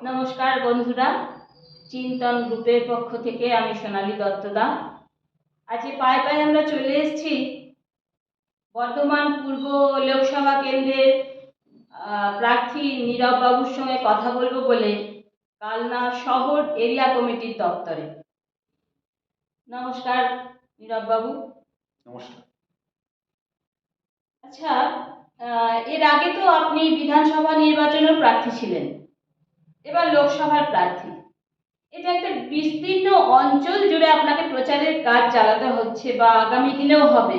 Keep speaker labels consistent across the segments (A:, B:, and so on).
A: নমস্কার বন্ধুরা চিন্তন গ্রুপের পক্ষ থেকে আমি সোনালী দত্তদা। আজকে পায়ে পায়ে আমরা চলে এসেছি বর্ধমান পূর্ব লোকসভা কেন্দ্রের প্রার্থী নীরব বাবুর সঙ্গে কথা বলব বলে কালনা শহর এরিয়া কমিটির দপ্তরে। নমস্কার নীরব বাবু।
B: নমস্কার।
A: আচ্ছা এর আগে তো আপনি বিধানসভা নির্বাচনের প্রার্থী ছিলেন। এবার লোকসভার প্রার্থী। এটা একটা বিস্তীর্ণ অঞ্চল জুড়ে আপনাকে প্রচারের কাজ চালাতে হচ্ছে বা আগামী দিনেও হবে।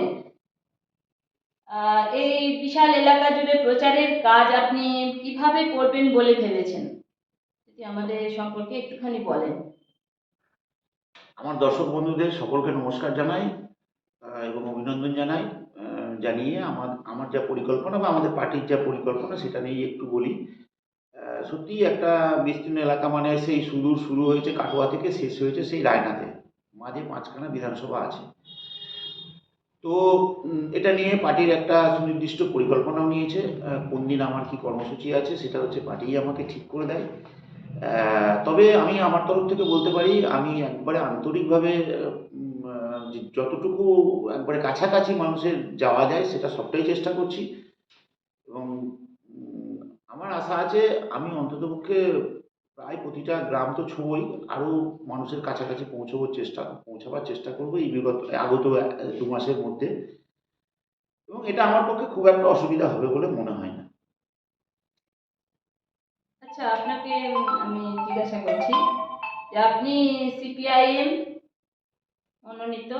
A: এই বিশাল এলাকা জুড়ে প্রচারের কাজ আপনি কীভাবে করবেন বলে ভেবেছেন? যদি আমাদের সম্পর্কে একটুখানি বলেন।
B: আমার দর্শক বন্ধুদের সকলকে নমস্কার জানাই এবং অভিনন্দন জানাই জানিয়ে আমার আমার যা পরিকল্পনা বা আমাদের পার্টির যা পরিকল্পনা সেটা নিয়ে একটু বলি। আহ, সত্যিই একটা বিস্তীর্ণ এলাকা মানে সেই সুদূর শুরু হয়েছে কাটোয়া থেকে শেষ হয়েছে সেই রায়নাতে। মাঝে পাঁচখানা বিধানসভা আছে। তো এটা নিয়ে পার্টির একটা সুনির্দিষ্ট পরিকল্পনাও নিয়েছে। কোন দিন আমার কি কর্মসূচি আছে সেটা হচ্ছে পার্টিই আমাকে ঠিক করে দেয়। তবে আমি আমার তরফ থেকে বলতে পারি আমি একবারে আন্তরিকভাবে যতটুকু একবারে কাছাকাছি মানুষের যাওয়া যায় সেটা সবটাই চেষ্টা করছি। এবং আমার আশা আছে, আমি অন্ততপক্ষে প্রায় প্রতিটা গ্রাম তো ছবই আরও মানুষের কাছাকাছি পৌঁছাবার চেষ্টা পৌঁছাবার চেষ্টা করব এই বিগত, আগত দু মাসের মধ্যে। এবং এটা আমার পক্ষে খুব একটা অসুবিধা হবে বলে মনে হয় না।
A: আচ্ছা আপনাকে আমি জিজ্ঞাসা করছি যে আপনি সিপিআইএম মনোনীত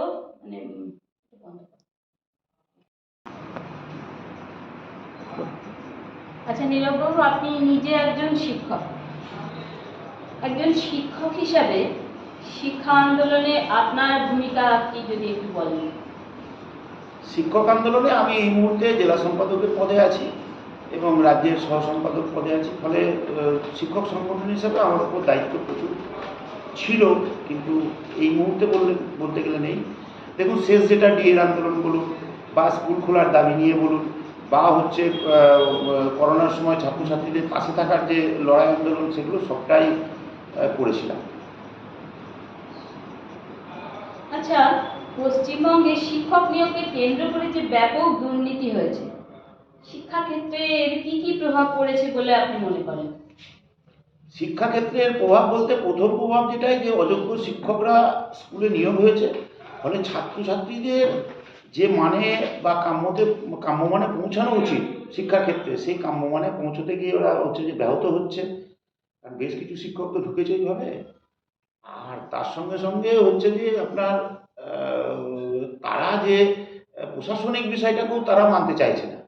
A: মানে উম, বন্ধ করো। আচ্ছা নীরববাবু আপনি নিজে একজন শিক্ষক। একজন শিক্ষক হিসাবে শিক্ষা আন্দোলনে আপনার ভূমিকা কি যদি একটু বলেন।
B: শিক্ষক আন্দোলনে আমি এই মুহূর্তে জেলা সম্পাদকের পদে আছি এবং রাজ্যের সহ সম্পাদক পদে আছি। ফলে শিক্ষক সংগঠন হিসাবে আমার উপর দায়িত্ব প্রচুর ছিল, কিন্তু এই মুহূর্তে বললে, বলতে গেলে নেই। দেখুন, শেষ যেটা ডিএর আন্দোলন বলুন বা স্কুল খোলার দাবি নিয়ে বলুন বা হচ্ছে করোনার সময় ছাত্রছাত্রীদের পাশে থাকার যে লড়াই আন্দোলন সেগুলো সবটাই করেছিলাম।
A: আচ্ছা পশ্চিমবঙ্গে শিক্ষক নিয়োগকে কেন্দ্র করে যে ব্যাপক দুর্নীতি হয়েছে শিক্ষাক্ষেত্রে এর কি কি প্রভাব পড়েছে বলে আপনি মনে করেন?
B: শিক্ষাক্ষেত্রের প্রভাব বলতে প্রথম প্রভাব যেটাই যে অযোগ্য শিক্ষকরা স্কুলে নিয়োগ হয়েছে ফলে ছাত্রছাত্রীদের যে মানে বা কাম্যতে, কাম্যমানে পৌঁছানো উচিত শিক্ষাক্ষেত্রে সেই কাম্যমানে পৌঁছতে গিয়ে ওরা হচ্ছে যে ব্যাহত হচ্ছে। কারণ বেশ কিছু শিক্ষক তো ঢুকেছে এইভাবে। আর তার সঙ্গে সঙ্গে হচ্ছে যে আপনার তারা যে প্রশাসনিক বিষয়টাকেও তারা মানতে চাইছে না।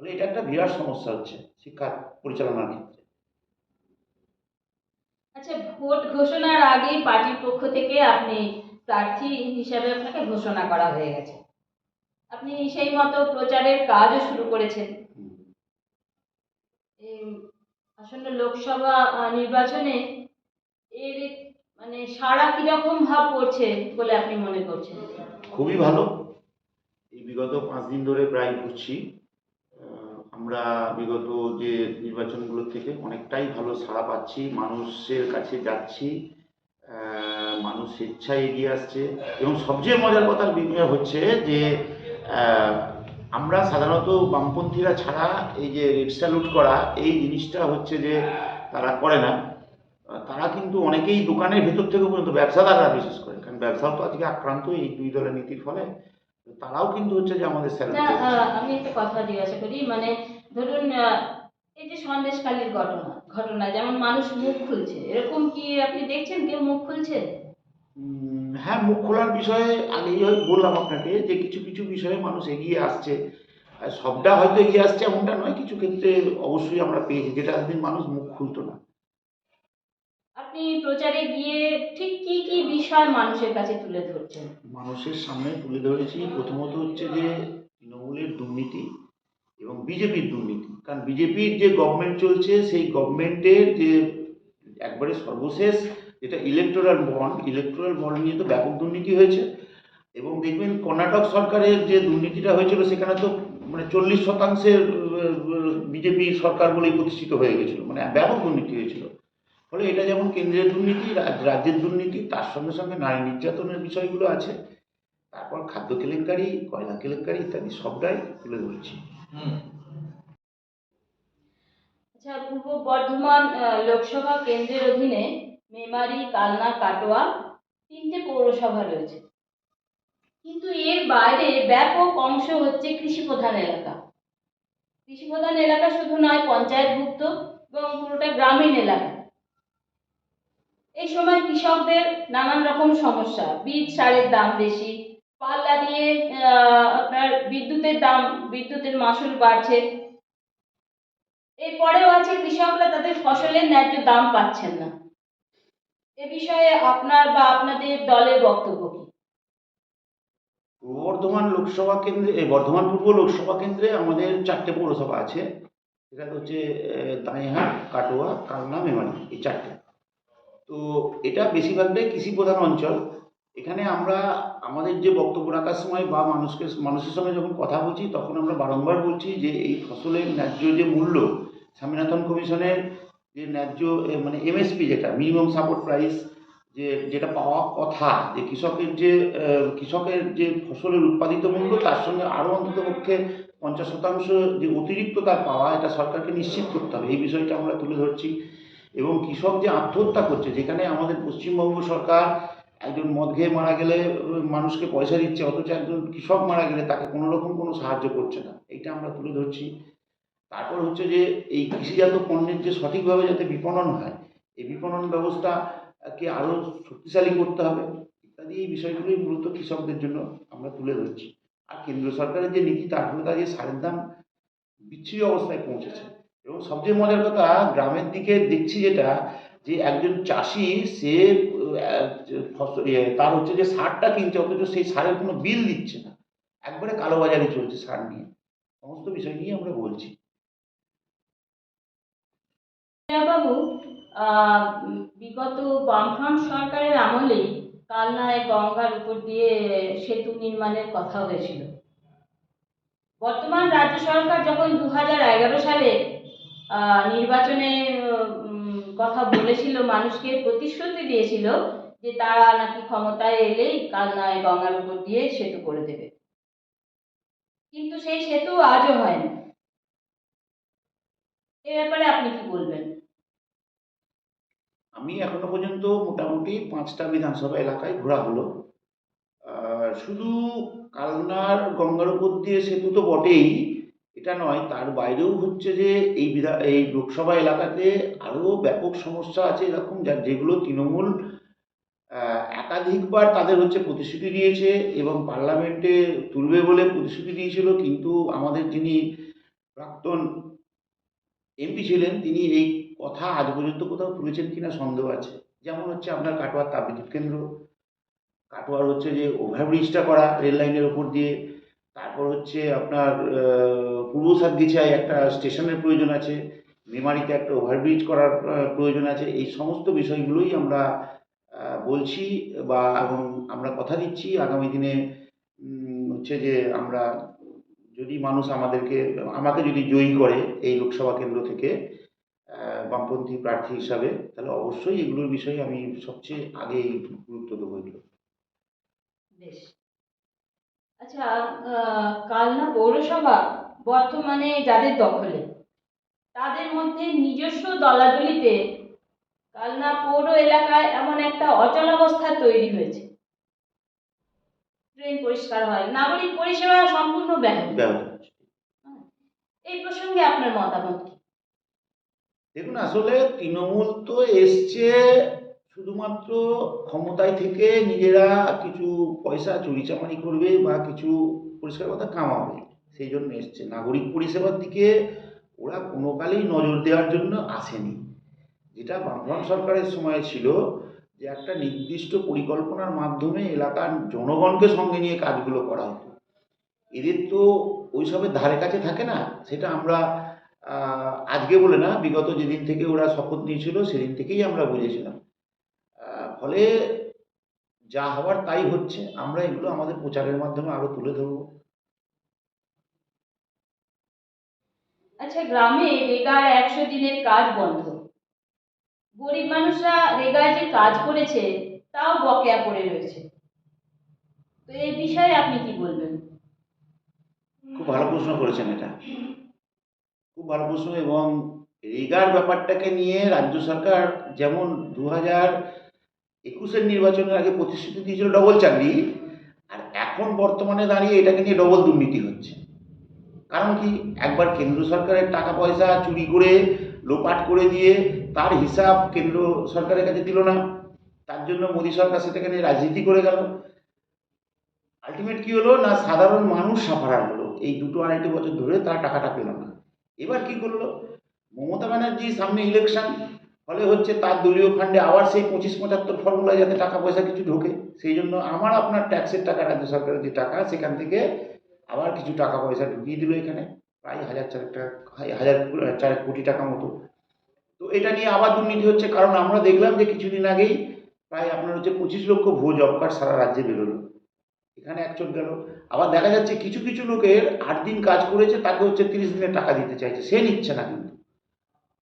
B: ফলে এটা একটা বিরাট সমস্যা হচ্ছে শিক্ষা পরিচালনার ক্ষেত্রে।
A: আচ্ছা ভোট ঘোষণার আগেই পার্টির পক্ষ থেকে আপনি প্রার্থী হিসাবে আপনাকে ঘোষণা করা হয়ে গেছে। আপনি সেই মতো প্রচারের কাজও শুরু করেছেন। আসন্ন লোকসভা নির্বাচনে এর মানে সারা কীরকম ভাব পড়ছে বলে আপনি মনে করছেন?
B: খুবই ভালো। এই বিগত পাঁচ দিন ধরে প্রায় ঘুরছি আমরা বিগত যে নির্বাচনগুলো থেকে অনেকটাই ভালো সাড়া পাচ্ছি মানুষের কাছে যাচ্ছি আহ, মানুষ স্বেচ্ছায় এগিয়ে আসছে এবং সবচেয়ে মজার কথা বিষয় হচ্ছে যে আমরা সাধারণত বামপন্থীরা ছাড়া এই যে রেড স্যালুট করা এই জিনিসটা হচ্ছে যে তারা করে না। তারা কিন্তু অনেকেই দোকানের ভেতর থেকে পর্যন্ত ব্যবসাদাররা বিশেষ করে কারণ ব্যবসাও তো আজকে আক্রান্ত এই দুই দলের নীতির ফলে। তারাও কিন্তু হচ্ছে যে আমাদের
A: আমি একটা কথা জিজ্ঞাসা করি মানে ধরুন এই যে সন্দেশকালীর ঘটনা ঘটনা যেমন মানুষ মুখ খুলছে এরকম কি আপনি দেখছেন? কেউ মুখ খুলছে?
B: হ্যাঁ মুখ খোলার বিষয়ে আগেই বললাম আপনাকে যে কিছু কিছু বিষয়ে মানুষ এগিয়ে আসছে। আর সবটা হয়তো এগিয়ে আসছে এমনটা নয় কিছু ক্ষেত্রে অবশ্যই আমরা পেয়েছি যেটা একদিন মানুষ মুখ খুলতো না।
A: আপনি প্রচারে গিয়ে ঠিক কি কি বিষয় মানুষের কাছে তুলে ধরছেন?
B: মানুষের সামনে তুলে ধরেছি প্রথমত হচ্ছে যে তৃণমূলের দুর্নীতি এবং বিজেপির দুর্নীতি। কারণ বিজেপির যে গভর্নমেন্ট চলছে সেই গভর্নমেন্টের যে একবারে সর্বশেষ যেটা ইলেকটোরাল বন্ড ইলেকটোরাল বন্ড নিয়ে তো ব্যাপক দুর্নীতি হয়েছে। এবং দেখবেন কর্ণাটক সরকারের যে দুর্নীতিটা হয়েছিল সেখানে তো মানে চল্লিশ শতাংশের বিজেপি সরকার বলেই প্রতিষ্ঠিত হয়ে গেছিল। মানে ব্যাপক দুর্নীতি হয়েছিল। ফলে এটা যেমন কেন্দ্রের দুর্নীতি রাজ- রাজ্যের দুর্নীতি তার সঙ্গে সঙ্গে নারী নির্যাতনের বিষয়গুলো আছে। তারপর খাদ্য কেলেঙ্কারি কয়লা কেলেঙ্কারি ইত্যাদি সবটাই তুলে ধরছি।
A: আচ্ছা পূর্ব বর্ধমান লোকসভা কেন্দ্রের অধীনে মেমারি, কালনা, কাটোয়া তিনটে পৌরসভা রয়েছে। কিন্তু এর বাইরে ব্যাপক অংশ হচ্ছে কৃষি প্রধান এলাকা। কৃষি প্রধান এলাকা শুধু নয়, পঞ্চায়েতভুক্ত এবং পুরোটা গ্রামীণ এলাকা। এই সময় কৃষকদের নানান রকম সমস্যা। বীজ, সারের দাম বেশি, পাল্লা দিয়ে আপনার বিদ্যুতের দাম, বিদ্যুতের মাসুল বাড়ছে। এরপরেও আছে কৃষকরা তাদের ফসলের ন্যায্য দাম পাচ্ছেন না। এ বিষয়ে আপনার বা আপনাদের দলের বক্তব্য কি?
B: বর্ধমান লোকসভা কেন্দ্রে বর্ধমান পূর্ব লোকসভা কেন্দ্রে আমাদের চারটে পৌরসভা আছে। সেটা হচ্ছে দাঁইহাট কাটোয়া, কালনা, মেমারি, এই চারটে। তো এটা বেশিরভাগটাই কৃষি প্রধান অঞ্চল। এখানে আমরা, আমাদের যে বক্তব্য রাখার সময় বা মানুষকে, মানুষের সঙ্গে যখন কথা বলছি, তখন আমরা বারংবার বলছি যে এই ফসলের ন্যায্য যে মূল্য, স্বামীনাথন কমিশনের যে ন্যায্য মানে এমএসপি যেটা মিনিমাম সাপোর্ট প্রাইস যে যেটা পাওয়া কথা যে কৃষকের যে কৃষকের যে ফসলের উৎপাদিত মূল্য তার সঙ্গে আরও অন্তত পক্ষে পঞ্চাশ শতাংশ যে অতিরিক্ত তার পাওয়া এটা সরকারকে নিশ্চিত করতে হবে। এই বিষয়টা আমরা তুলে ধরছি। এবং কৃষক যে আত্মহত্যা করছে যেখানে আমাদের পশ্চিমবঙ্গ সরকার একজন মদ খেয়ে মারা গেলে মানুষকে পয়সা দিচ্ছে অথচ একজন কৃষক মারা গেলে তাকে কোনো রকম কোনো সাহায্য করছে না। এইটা আমরা তুলে ধরছি। তারপর হচ্ছে যে এই কৃষিজাত পণ্যের যে সঠিকভাবে যাতে বিপণন হয়, এই বিপণন ব্যবস্থাকে আরও শক্তিশালী করতে হবে, ইত্যাদি এই বিষয়গুলোই মূলত কৃষকদের জন্য আমরা তুলে ধরছি। আর কেন্দ্র সরকারের যে নীতি, তার ফলে যে সারের দাম বিচ্ছিরি অবস্থায় পৌঁছেছে। এবং সবচেয়ে মজার কথা, গ্রামের দিকে দেখছি যেটা, যে একজন চাষি, সে ফসল তার হচ্ছে যে সারটা কিনছে, অথচ সেই সারের কোনো বিল দিচ্ছে না। একবারে কালোবাজারি চলছে সার নিয়ে। সমস্ত বিষয় নিয়ে আমরা বলছি।
A: বাবু বিগত বামফ্রন্ট সরকারের আমলেই কালনায় গঙ্গার উপর দিয়ে সেতু নির্মাণের কথা হয়েছিল। বর্তমান রাজ্য সরকার যখন দু সালে নির্বাচনে কথা বলেছিল, মানুষকে প্রতিশ্রুতি দিয়েছিল যে তারা নাকি ক্ষমতায় এলেই কালনায় গঙ্গার উপর দিয়ে সেতু করে দেবে। কিন্তু সেই সেতু আজও হয়নি এ ব্যাপারে আপনি কি বলবেন?
B: আমি এখনও পর্যন্ত মোটামুটি পাঁচটা বিধানসভা এলাকায় ঘোরা হলো শুধু কালনার গঙ্গার উপর দিয়ে সেতু তো বটেই, এটা নয়, তার বাইরেও হচ্ছে যে এই বিধা, এই লোকসভা এলাকাতে আরও ব্যাপক সমস্যা আছে এরকম, যা, যেগুলো তৃণমূল একাধিকবার তাদের হচ্ছে প্রতিশ্রুতি দিয়েছে এবং পার্লামেন্টে তুলবে বলে প্রতিশ্রুতি দিয়েছিল, কিন্তু আমাদের যিনি প্রাক্তন এমপি ছিলেন, তিনি এই কথা আজ পর্যন্ত কোথাও তুলেছেন কিনা সন্দেহ আছে? যেমন হচ্ছে আপনার কাটোয়ার তাপবিদ্যুৎ কেন্দ্র। কাটোয়ার হচ্ছে যে ওভারব্রিজটা করা রেল লাইনের ওপর দিয়ে। তারপর হচ্ছে আপনার পূর্ব সাতগিছায় একটা স্টেশনের প্রয়োজন আছে। মেমারিতে একটা ওভারব্রিজ করার প্রয়োজন আছে। এই সমস্ত বিষয়গুলোই আমরা বলছি বা, এবং আমরা কথা দিচ্ছি। আগামী দিনে হচ্ছে যে আমরা যদি মানুষ আমাদেরকে, আমাকে যদি জয়ী করে এই লোকসভা কেন্দ্র থেকে বামপন্থী প্রার্থী হিসাবে তাহলে অবশ্যই এগুলোর বিষয়ে আমি সবচেয়ে আগে গুরুত্ব দেবো এগুলো।
A: বেশ। আচ্ছা কালনা পৌরসভা বর্তমানে যাদের দখলে তাদের মধ্যে নিজস্ব দলাদলিতে কালনা পৌর এলাকায় এমন একটা অচলাবস্থা তৈরি হয়েছে। ট্রেন পরিষ্কার হয় নাগরিক পরিষেবা সম্পূর্ণ ব্যাহত। এই প্রসঙ্গে আপনার মতামত
B: দেখুন, আসলে তৃণমূল তো এসছে শুধুমাত্র ক্ষমতায় থেকে নিজেরা কিছু পয়সা চুরিচামারি করবে বা কিছু পরিষ্কার কথা কামাবে, সেই জন্য এসছে। নাগরিক পরিষেবার দিকে ওরা কোনো কালেই নজর দেওয়ার জন্য আসেনি। যেটা বামফ্রন্ট সরকারের সময় ছিল যে একটা নির্দিষ্ট পরিকল্পনার মাধ্যমে এলাকার জনগণকে সঙ্গে নিয়ে কাজগুলো করা হতো। এদের তো ওইসবের ধারে কাছে থাকে না, সেটা আমরা আজকে বলে না বিগত যেদিন থেকে ওরা শপথ নিয়েছিল সেদিন থেকেই আমরা বুঝেছিলাম। ফলে যা হওয়ার তাই হচ্ছে আমরা এগুলো আমাদের প্রচারের মাধ্যমে আরও তুলে ধরবো।
A: আচ্ছা গ্রামে বেকার একশো দিনের কাজ বন্ধ। গরিব মানুষরা রেগায় যে কাজ করেছে তাও বকেয়া পড়ে রয়েছে। তো এই বিষয়ে আপনি কি বলবেন?
B: খুব ভালো প্রশ্ন করেছেন এটা। খুব ভালো প্রশ্ন এবং রিগার ব্যাপারটাকে নিয়ে রাজ্য সরকার যেমন দু হাজার একুশের নির্বাচনের আগে প্রতিশ্রুতি দিয়েছিল ডবল চাকরি, আর এখন বর্তমানে দাঁড়িয়ে এটাকে নিয়ে ডবল দুর্নীতি হচ্ছে। কারণ কি? একবার কেন্দ্র সরকারের টাকা পয়সা চুরি করে, লোপাট করে দিয়ে তার হিসাব কেন্দ্র সরকারের কাছে দিল না। তার জন্য মোদী সরকার সেটাকে নিয়ে রাজনীতি করে গেল। আলটিমেট কি হলো? না সাধারণ মানুষ সাফারার হলো। এই দুটো আড়াইটি বছর ধরে তারা টাকাটা পেল না। এবার কি করল? মমতা ব্যানার্জি সামনে ইলেকশন ফলে হচ্ছে তার দলীয় ফান্ডে আবার সেই পঁচিশ পঁচাত্তর ফর্মুলায় যাতে টাকা পয়সা কিছু ঢোকে, সেই জন্য আমার আপনার ট্যাক্সের টাকা রাজ্য সরকারের যে টাকা, সেখান থেকে আবার কিছু টাকা পয়সা ঢুকিয়ে দিল এখানে, প্রায় হাজার চারেক টাকা হাজার চারেক কোটি টাকা মতো। তো এটা নিয়ে আবার দুর্নীতি হচ্ছে, কারণ আমরা দেখলাম যে কিছুদিন আগেই প্রায় আপনার হচ্ছে পঁচিশ লক্ষ ভুয়ো জব কার্ড সারা রাজ্যে বেরোলো। এখানে একজন গেল। আবার দেখা যাচ্ছে কিছু কিছু লোকের আট দিন কাজ করেছে, তাকে হচ্ছে তিরিশ দিনের টাকা দিতে চাইছে। সে নিচ্ছে না কিন্তু।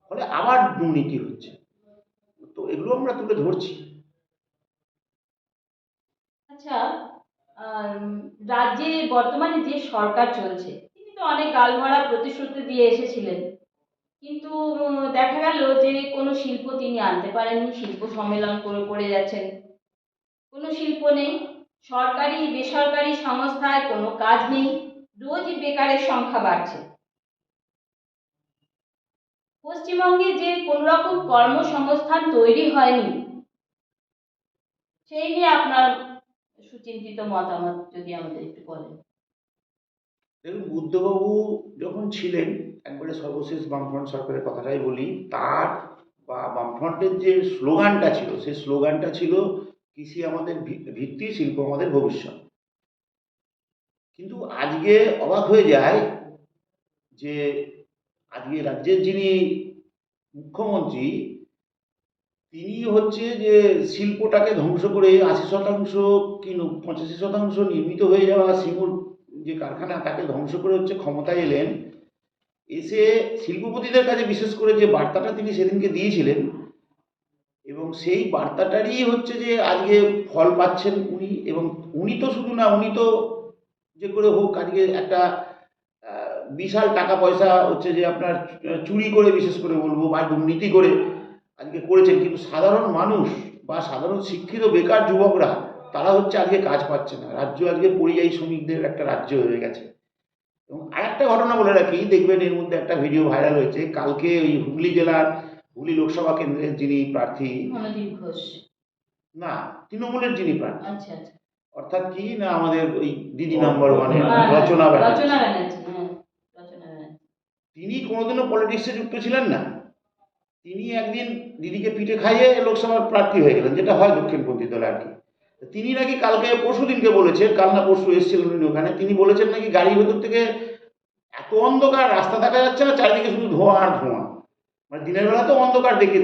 B: ফলে আবার দুর্নীতি হচ্ছে। তো এগুলো আমরা তুলে ধরছি।
A: আচ্ছা রাজ্যে বর্তমানে যে সরকার চলছে, তিনি তো অনেক গালভরা প্রতিশ্রুতি দিয়ে এসেছিলেন। কিন্তু দেখা গেল যে কোনো শিল্প তিনি আনতে পারেননি। শিল্প সম্মেলন করে করে যাচ্ছেন। কোনো শিল্প নেই। সরকারি, বেসরকারি সংস্থায় কোনো কাজ নেই রোজই বেকারের সংখ্যা বাড়ছে। পশ্চিমবঙ্গে যে কোনো রকম কর্মসংস্থান তৈরি হয়নি, সেই নিয়ে আপনার সুচিন্তিত মতামত যদি আমাদের একটু বলেন।
B: দেখুন বুদ্ধবাবু যখন ছিলেন, একবারে সর্বশেষ বামফ্রন্ট সরকারের কথাটাই বলি, তার বা বামফ্রন্টের যে স্লোগানটা ছিল, সেই স্লোগানটা ছিল কৃষি আমাদের ভিত্তি শিল্প আমাদের ভবিষ্যৎ। কিন্তু আজকে অবাক হয়ে যায় যে আজকে রাজ্যের যিনি মুখ্যমন্ত্রী, তিনি হচ্ছে যে শিল্পটাকে ধ্বংস করে আশি শতাংশ কি পঁচাশি শতাংশ নির্মিত হয়ে যাওয়া সিঙ্গুর যে কারখানা, তাকে ধ্বংস করে হচ্ছে ক্ষমতায় এলেন। এসে শিল্পপতিদের কাছে বিশেষ করে যে বার্তাটা তিনি সেদিনকে দিয়েছিলেন সেই বার্তাটারই হচ্ছে যে আজকে ফল পাচ্ছেন উনি এবং উনি তো শুধু না, উনি তো যে করে হোক আজকে একটা বিশাল টাকা পয়সা হচ্ছে যে আপনার চুরি করে বিশেষ করে বলব বা দুর্নীতি করে আজকে করেছেন। কিন্তু সাধারণ মানুষ বা সাধারণ শিক্ষিত বেকার যুবকরা, তারা হচ্ছে আজকে কাজ পাচ্ছে না। রাজ্য আজকে পরিযায়ী শ্রমিকদের একটা রাজ্য হয়ে গেছে। এবং আরেকটা ঘটনা বলে রাখি, দেখবেন এর মধ্যে একটা ভিডিও ভাইরাল হয়েছে। কালকে ওই হুগলি জেলার হুগলি লোকসভা কেন্দ্রের যিনি প্রার্থী।
A: ঘোষ।
B: না তৃণমূলের যিনি প্রার্থী।
A: আচ্ছা আচ্ছা।
B: অর্থাৎ কি না আমাদের ওই দিদি নাম্বার ওয়ানের
A: হ্যাঁ,
B: রচনা
A: হ্যাঁ রচনা ব্যানার্জি।
B: তিনি কোনোদিনও পলিটিক্সে যুক্ত ছিলেন না। তিনি একদিন দিদিকে পিঠে খাইয়ে লোকসভার প্রার্থী হয়ে গেলেন যেটা হয় দক্ষিণপন্থী দলে আর কি। তিনি নাকি কালকে পরশু দিনকে বলেছেন কাল না পরশু এসেছিলেন উনি ওখানে তিনি বলেছেন নাকি গাড়ির ভেতর থেকে এত অন্ধকার রাস্তা দেখা যাচ্ছে না চারিদিকে শুধু ধোঁয়া আর ধোঁয়া। মানে দিনের বেলা তো অন্ধকার দেখে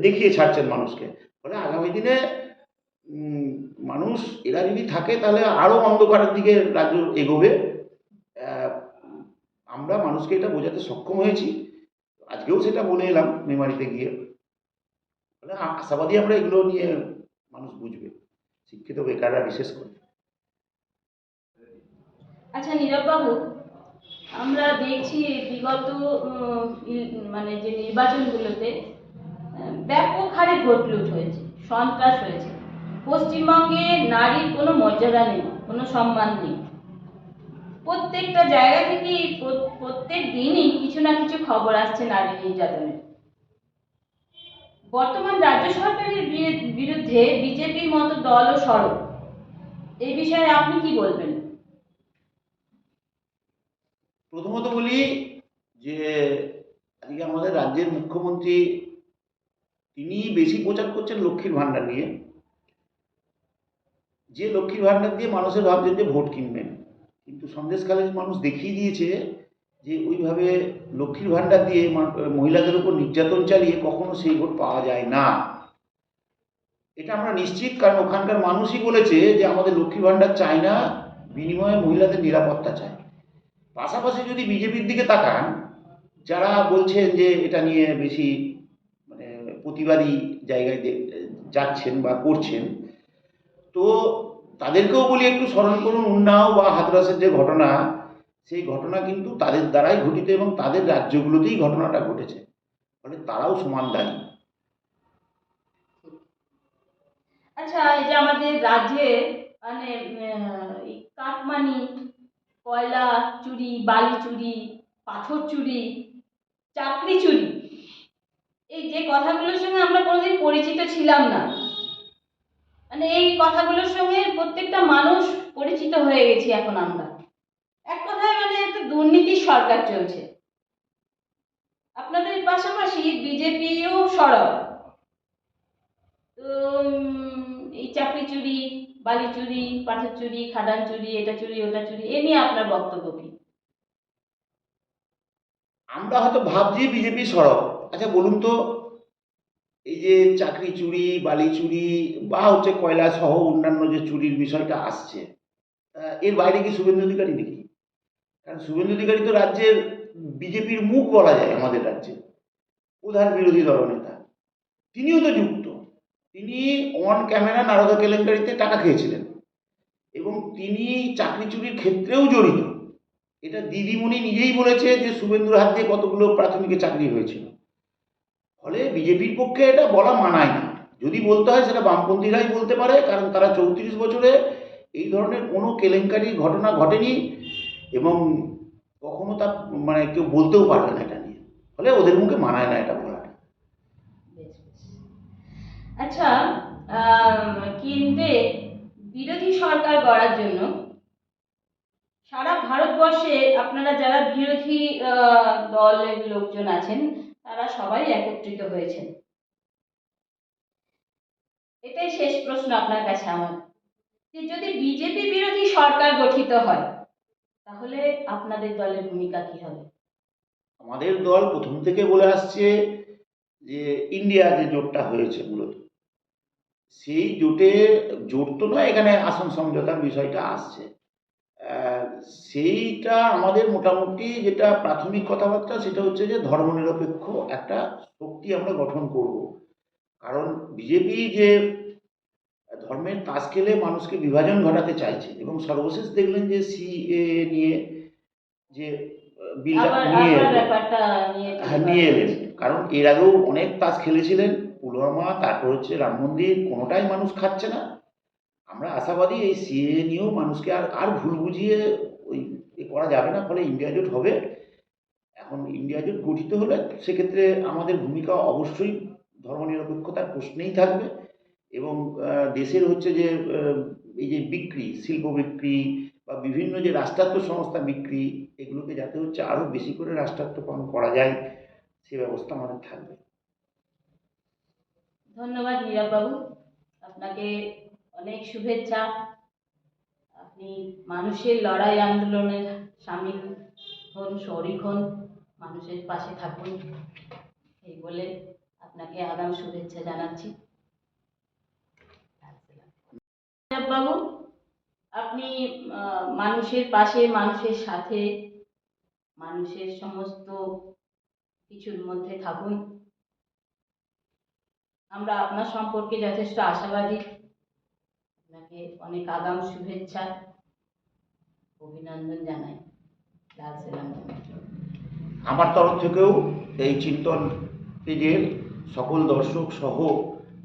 B: দেখিয়ে ছাড়ছেন মানুষকে। ফলে আগামী দিনে মানুষ, এরা যদি থাকে তাহলে আরও অন্ধকারের দিকে রাজ্য এগোবে। আমরা মানুষকে এটা বোঝাতে সক্ষম হয়েছি। আজকেও সেটা বলে এলাম মেমারিতে গিয়ে। আ- আশাবাদী আমরা এগুলো নিয়ে মানুষ বুঝবে। শিক্ষিত বেকাররা বিশেষ করে।
A: আচ্ছা নীরব বাবু আমরা দেখছি বিগত মানে যে নির্বাচনগুলোতে ব্যাপক হারে ভোট লুট হয়েছে, সন্ত্রাস হয়েছে। পশ্চিমবঙ্গে নারীর কোনো মর্যাদা নেই, কোনো সম্মান নেই। প্রত্যেকটা জায়গা থেকেই প্রত্যেক দিনই কিছু না কিছু খবর আসছে নারী নির্যাতনের বর্তমান রাজ্য সরকারের বিরুদ্ধে বিজেপির মতো দল ও সরব এই বিষয়ে আপনি কি বলবেন?
B: প্রথমত বলি যে আজকে আমাদের রাজ্যের মুখ্যমন্ত্রী তিনি বেশি প্রচার করছেন লক্ষ্মীর ভাণ্ডার নিয়ে। যে লক্ষ্মীর ভাণ্ডার দিয়ে মানুষের ভাবছেন যে ভোট কিনবেন। কিন্তু সন্দেশকালের মানুষ দেখিয়ে দিয়েছে যে ওইভাবে লক্ষ্মীর ভাণ্ডার দিয়ে মহিলাদের উপর নির্যাতন চালিয়ে কখনো সেই ভোট পাওয়া যায় না। এটা আমরা নিশ্চিত, কারণ ওখানকার মানুষই বলেছে যে আমাদের লক্ষ্মীর ভাণ্ডার চাই না, বিনিময়ে মহিলাদের নিরাপত্তা চায়। পাশাপাশি যদি বিজেপির দিকে তাকান যারা বলছেন যে এটা নিয়ে বেশি মানে প্রতিবাদী জায়গায় যাচ্ছেন বা করছেন, তো তাদেরকেও বলি একটু স্মরণ করুন, উন্নাও বা হাতরাসের যে ঘটনা, সেই ঘটনা কিন্তু তাদের দ্বারাই ঘটিত এবং তাদের রাজ্যগুলোতেই ঘটনাটা ঘটেছে। ফলে তারাও সমান দায়ী।
A: আচ্ছা এই যে আমাদের রাজ্যে মানে কাটমানি, কয়লা চুরি, বালি চুরি, পাথর চুরি চাকরি চুরি। এই যে কথাগুলোর সঙ্গে আমরা কোনোদিন পরিচিত ছিলাম না। মানে এই কথাগুলোর সঙ্গে প্রত্যেকটা মানুষ পরিচিত হয়ে গেছি এখন আমরা। এক কথায় মানে একটা দুর্নীতির সরকার চলছে। আপনাদের পাশাপাশি বিজেপিও সরব। তো এই চাকরি চুরি, বালি চুরি, পাথর চুরি, খাদান চুরি, এটা চুরি, ওটা চুরি, এ নিয়ে আপনার বক্তব্য কি?
B: আমরা হয়তো ভাবছি বিজেপি সরব। আচ্ছা বলুন তো, এই যে চাকরি চুরি, বালি চুরি, বা হচ্ছে কয়লা সহ অন্যান্য যে চুরির বিষয়টা আসছে এর বাইরে কি শুভেন্দু অধিকারী নাকি কারণ শুভেন্দু অধিকারী তো রাজ্যের বিজেপির মুখ বলা যায় আমাদের রাজ্যে। প্রধান বিরোধী দলনেতা। তিনিও তো যুক্ত। তিনি অন ক্যামেরা নারদা কেলেঙ্কারিতে টাকা খেয়েছিলেন। এবং তিনি চাকরি চুরির ক্ষেত্রেও জড়িত। এটা দিদিমণি নিজেই বলেছে যে শুভেন্দুর হাত দিয়ে কতগুলো প্রাথমিকে চাকরি হয়েছিল। ফলে বিজেপির পক্ষে এটা বলা মানায় না। যদি বলতে হয় সেটা বামপন্থীরাই বলতে পারে, কারণ তারা চৌত্রিশ বছরে এই ধরনের কোনো কেলেঙ্কারির ঘটনা ঘটেনি এবং কখনো তা মানে কেউ বলতেও পারবে না এটা নিয়ে। ফলে ওদের মুখে মানায় না এটা বলাটা।
A: আচ্ছা কেন্দ্রে বিরোধী সরকার গড়ার জন্য সারা ভারতবর্ষে আপনারা যারা বিরোধী দলের লোকজন আছেন, তারা সবাই একত্রিত হয়েছেন। এটাই শেষ প্রশ্ন আপনার কাছে আমার। যে যদি বিজেপি বিরোধী সরকার গঠিত হয়, তাহলে আপনাদের দলের ভূমিকা কি হবে?
B: আমাদের দল প্রথম থেকে বলে আসছে যে ইন্ডিয়া যে জোটটা হয়েছে মূলত, সেই জোটে, জোট তো নয়, এখানে আসন সমঝোতার বিষয়টা আসছে। সেইটা আমাদের মোটামুটি যেটা প্রাথমিক কথাবার্তা সেটা হচ্ছে যে ধর্মনিরপেক্ষ একটা শক্তি আমরা গঠন করব। কারণ বিজেপি যে ধর্মের তাস খেলে মানুষকে বিভাজন ঘটাতে চাইছে এবং সর্বশেষ দেখলেন যে সিএ নিয়ে যে নিয়ে হ্যাঁ নিয়ে এলেন। কারণ এর আগেও অনেক তাস খেলেছিলেন পুলওয়ামা তারপর হচ্ছে রাম মন্দির কোনোটাই মানুষ খাচ্ছে না। আমরা আশাবাদী এই সিএ নিয়েও মানুষকে আর আর ভুল বুঝিয়ে ওই করা যাবে না, ফলে ইন্ডিয়া জোট হবে। এখন ইন্ডিয়া জোট গঠিত হলে সেক্ষেত্রে আমাদের ভূমিকা অবশ্যই ধর্মনিরপেক্ষতার প্রশ্নেই থাকবে এবং দেশের হচ্ছে যে এই যে বিক্রি, শিল্প বিক্রি বা বিভিন্ন যে রাষ্ট্রায়ত্ত সংস্থা বিক্রি, এগুলোকে যাতে হচ্ছে আরও বেশি করে রাষ্ট্রায়ত্তকরণ করা যায়, সে ব্যবস্থা আমাদের থাকবে।
A: ধন্যবাদ নীরব বাবু আপনাকে অনেক শুভেচ্ছা। আপনি মানুষের লড়াই আন্দোলনের সামিল হন, শরিক হন, মানুষের পাশে থাকুন। এই বলে আপনাকে আগাম শুভেচ্ছা জানাচ্ছি। বাবু, আপনি মানুষের পাশে, মানুষের সাথে, মানুষের সমস্ত কিছুর মধ্যে থাকুন। আমরা আপনার সম্পর্কে যথেষ্ট আশাবাদী। আপনাকে অনেক আগাম শুভেচ্ছা। অভিনন্দন জানাই। লাল
B: আমার তরফ থেকেও এই চিন্তন পেজের সকল দর্শক সহ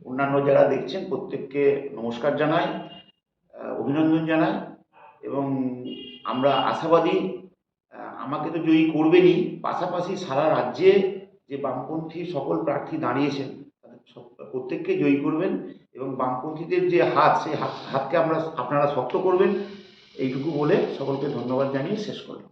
B: অন্যান্য যারা দেখছেন, প্রত্যেককে নমস্কার জানাই অভিনন্দন জানাই এবং আমরা আশাবাদী আমাকে তো জয়ী করবেনই। পাশাপাশি সারা রাজ্যে যে বামপন্থী সকল প্রার্থী দাঁড়িয়েছেন প্রত্যেককে জয়ী করবেন এবং বামপন্থীদের যে হাত, সেই হাত, হাতকে আমরা আপনারা শক্ত করবেন। এইটুকু বলে সকলকে ধন্যবাদ জানিয়ে শেষ করলাম।